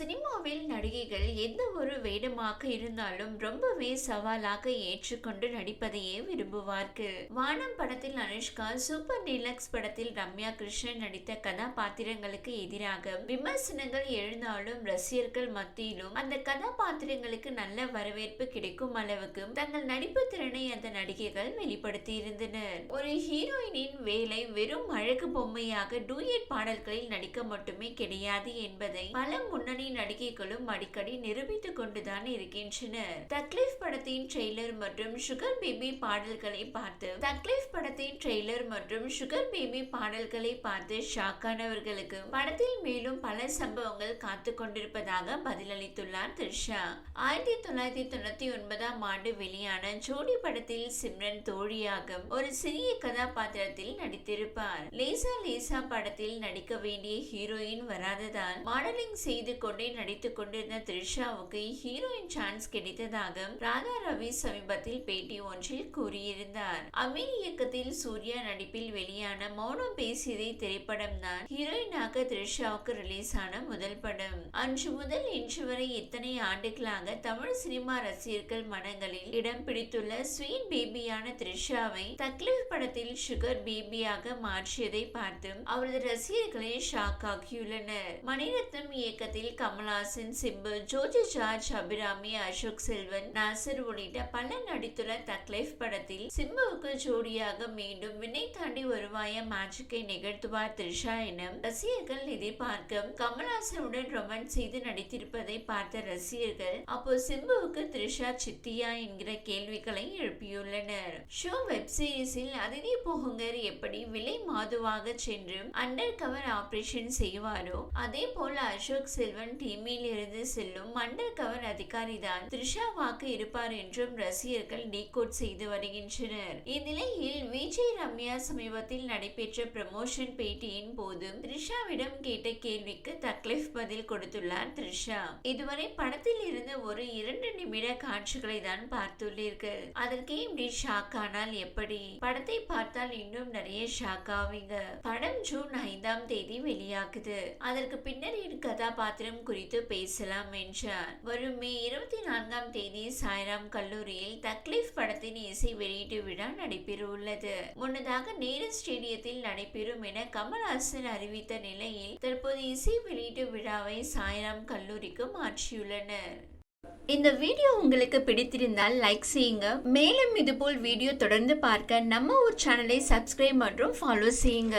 சினிமாவில் நடிகைகள் எந்த ஒரு வேடமாக இருந்தாலும் ரொம்பவே சவாலாக ஏற்றுக்கொண்டு நடிப்பதையே விரும்புவார்கள். வானம் படத்தில் அனுஷ்கா சூப்பர் டீலக்ஸ் படத்தில் ரம்யா கிருஷ்ணன் நடித்த கதாபாத்திரங்களுக்கு எதிராக விமர்சனங்கள் எழுந்தாலும் ரசிகர்கள் மத்தியிலும் அந்த கதாபாத்திரங்களுக்கு நல்ல வரவேற்பு கிடைக்கும் அளவுக்கு தங்கள் நடிப்பு திறனை அந்த நடிகைகள் வெளிப்படுத்தி இருந்தனர் ஒரு ஹீரோயினின் வேலை வெறும் அழகு பொம்மையாக டூயட் பாடல்களில் நடிக்க மட்டுமே கிடையாது என்பதை பல முன்னணி நடிகைகளும் அடிக்கடி நிரூபித்துக் கொண்டுதான் இருக்கின்றனர். தக்லீஃப் படத்தின் ட்ரெய்லர் மற்றும் சுகர் பேபி பாடல்களை பார்த்து தக்லீஃப் படத்தின் ட்ரெய்லர் மற்றும் சுகர் பேபி பாடல்களை பார்த்து ஷாக்கானவர்களுக்கு படத்தில் மேலும் பல சம்பவங்கள் காத்து கொண்டிருப்பதாக பதிலளித்துள்ளார் த்ரிஷா. ஆயிரத்தி தொள்ளாயிரத்தி தொண்ணூத்தி ஒன்பதாம் ஆண்டு வெளியான ஜோடி படத்தில் சிம்ரன் தோழியாக ஒரு சிறிய கதாபாத்திரத்தில் நடித்திருப்பார். லேசா லேசா படத்தில் நடிக்க வேண்டிய ஹீரோயின் வராததால் மாடலிங் செய்து கொண்டு நடித்துக் கொண்டிருந்த த்ரிஷாவுக்கு ஹீரோயின் சான்ஸ் கிடைத்ததாக ராதா ரவி சமீபத்தில் பேட்டி ஒன்றில் கூறியிருந்தார். அமீர் இயக்கத்தில் சூர்யா நடிப்பில் வெளியான மௌனம் பேசியதை திரைப்படம் தான் ஹீரோயினாக த்ரிஷாவுக்கு ரிலீஸ் ஆன முதல் படம். அன்று முதல் இன்று வரை இத்தனை ஆண்டுகளாக தமிழ் சினிமா ரசிகர்கள் மனங்களில் இடம் பிடித்துள்ள ஸ்வீட் பேபியான த்ரிஷாவை தக்லீஃப் படத்தில் சுகர் பேபியாக மாற்றியதை பார்த்து அவரது ரசிகர்களை ஷாக் ஆகியுள்ளனர். மணிரத்னம் இயக்கத்தில் கமல்ஹாசன் சிம்பு ஜோஜி ஜார்ஜ் அபிராமி அசோக் செல்வன் நாசர் உள்ளிட்ட பல நடித்துள்ள தக்லைஃப் படத்தில் சிம்புவுக்கு ஜோடியாக மீண்டும் வினை தாண்டி வருவாய மேஜிக்கை நிகழ்த்துவார் த்ரிஷா என ரசிகர்கள் எதிர்பார்க்க கமல்ஹாசனுடன் ரொமான்ஸ் செய்து நடித்திருப்பதை பார்த்த ரசிகர்கள் அப்போ சிம்புவுக்கு த்ரிஷா சித்தியா என்கிற கேள்விகளை எழுப்பியுள்ளனர். ஷோ வெப் சீரிஸில் அதிதி போகுங்கர் எப்படி விலை மாதுவாக சென்று அண்டர் கவர் ஆபரேஷன் செய்வாரோ அதே போல அசோக் செல்வன் டீமில் இருந்து செல்லும் மண்டல் கவர் அதிகாரி தான் த்ரிஷாவாக இருப்பார் என்றும் ரசிகர்கள் டீகோட் செய்து வருகின்றனர். இந்நிலையில் விஜய் ரம்யா சமீபத்தில் நடைபெற்ற ப்ரமோஷன் பேட்டியின் போது த்ரிஷாவிடம் கேட்ட கேள்விக்கு தக்லிஃப் பதில் கொடுத்துள்ளார் த்ரிஷா. இதுவரை படத்தில் இருந்து ஒரு இரண்டு நிமிட காட்சிகளை தான் பார்த்துள்ளீர்கள். அதற்கே இப்படி ஷாக் ஆனால் எப்படி? படத்தை பார்த்தால் இன்னும் நிறைய ஷாக் ஆவீங்க. படம் ஜூன் ஐந்தாம் தேதி வெளியாகுது. அதற்கு பின்னர் என் கதாபாத்திரம் குறித்து பேசலாம் என்றார். வரும் மே இருபத்தி நான்காம் தேதி சாய்ராம் கல்லூரியில் தக்லீஃப் படத்தின் இசை வெளியீட்டு விழா நடைபெற உள்ளது. முன்னதாக நேரு ஸ்டேடியத்தில் நடைபெறும் என கமல்ஹாசன் அறிவித்த நிலையில் தற்போது இசை வெளியீட்டு விழாவை சாய்ராம் கல்லூரிக்கு மாற்றியுள்ளனர். இந்த வீடியோ உங்களுக்கு பிடித்திருந்தால் லைக் செய்யுங்க. மேலும் இதுபோல் வீடியோ தொடர்ந்து பார்க்க நம்ம ஒரு சேனலை சப்ஸ்கிரைப் மற்றும் ஃபாலோ செய்யுங்க.